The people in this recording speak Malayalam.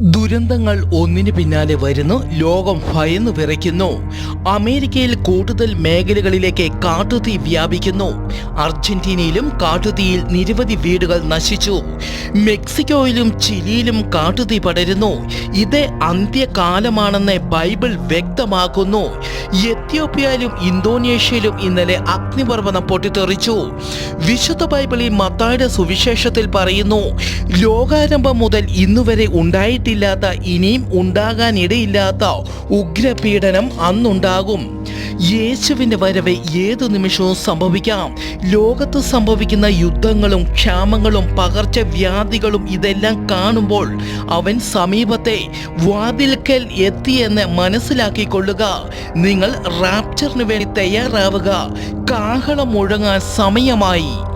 ദുരന്തങ്ങൾ ഒന്നിനു പിന്നാലെ വരുന്നു ലോകം ഭയന്നു വിറയ്ക്കുന്നു. അമേരിക്കയിൽ കൂടുതൽ മേഖലകളിലേക്ക് കാട്ടുതീ വ്യാപിക്കുന്നു. അർജന്റീനയിലും കാട്ടുതീയിൽ നിരവധി വീടുകൾ നശിച്ചു. മെക്സിക്കോയിലും ചിലിയിലും കാട്ടുതീ പടരുന്നു. ഇത് അന്ത്യകാലമാണെന്ന് ബൈബിൾ വ്യക്തമാക്കുന്നു. എത്യോപ്യയിലും ഇന്തോനേഷ്യയിലും ഇന്നലെ അഗ്നിപർവതം പൊട്ടിത്തെറിച്ചു. വിശുദ്ധ ബൈബിളിൽ മത്തായുടെ സുവിശേഷത്തിൽ പറയുന്നു ലോകാരംഭം മുതൽ ഇന്നുവരെ ഉണ്ടായിട്ടില്ലാത്ത ഇനിയും ഉണ്ടാകാനിടയില്ലാത്ത ഉഗ്രപീഡനം അന്നുണ്ടാകും. യേശുവിന്റെ വരവ് ഏതു നിമിഷവും സംഭവിക്കാം. ലോകത്ത് സംഭവിക്കുന്ന യുദ്ധങ്ങളും ക്ഷാമങ്ങളും പകർച്ചവ്യാധികളും ഇതെല്ലാം കാണുമ്പോൾ അവൻ സമീപത്തെ വാതിൽക്കൽ എത്തിയെന്ന് മനസ്സിലാക്കിക്കൊള്ളുക. നിങ്ങൾ റാപ്ചറിന് വേണ്ടി തയ്യാറാവുക. കാഹളം മുഴങ്ങാൻ സമയമായി.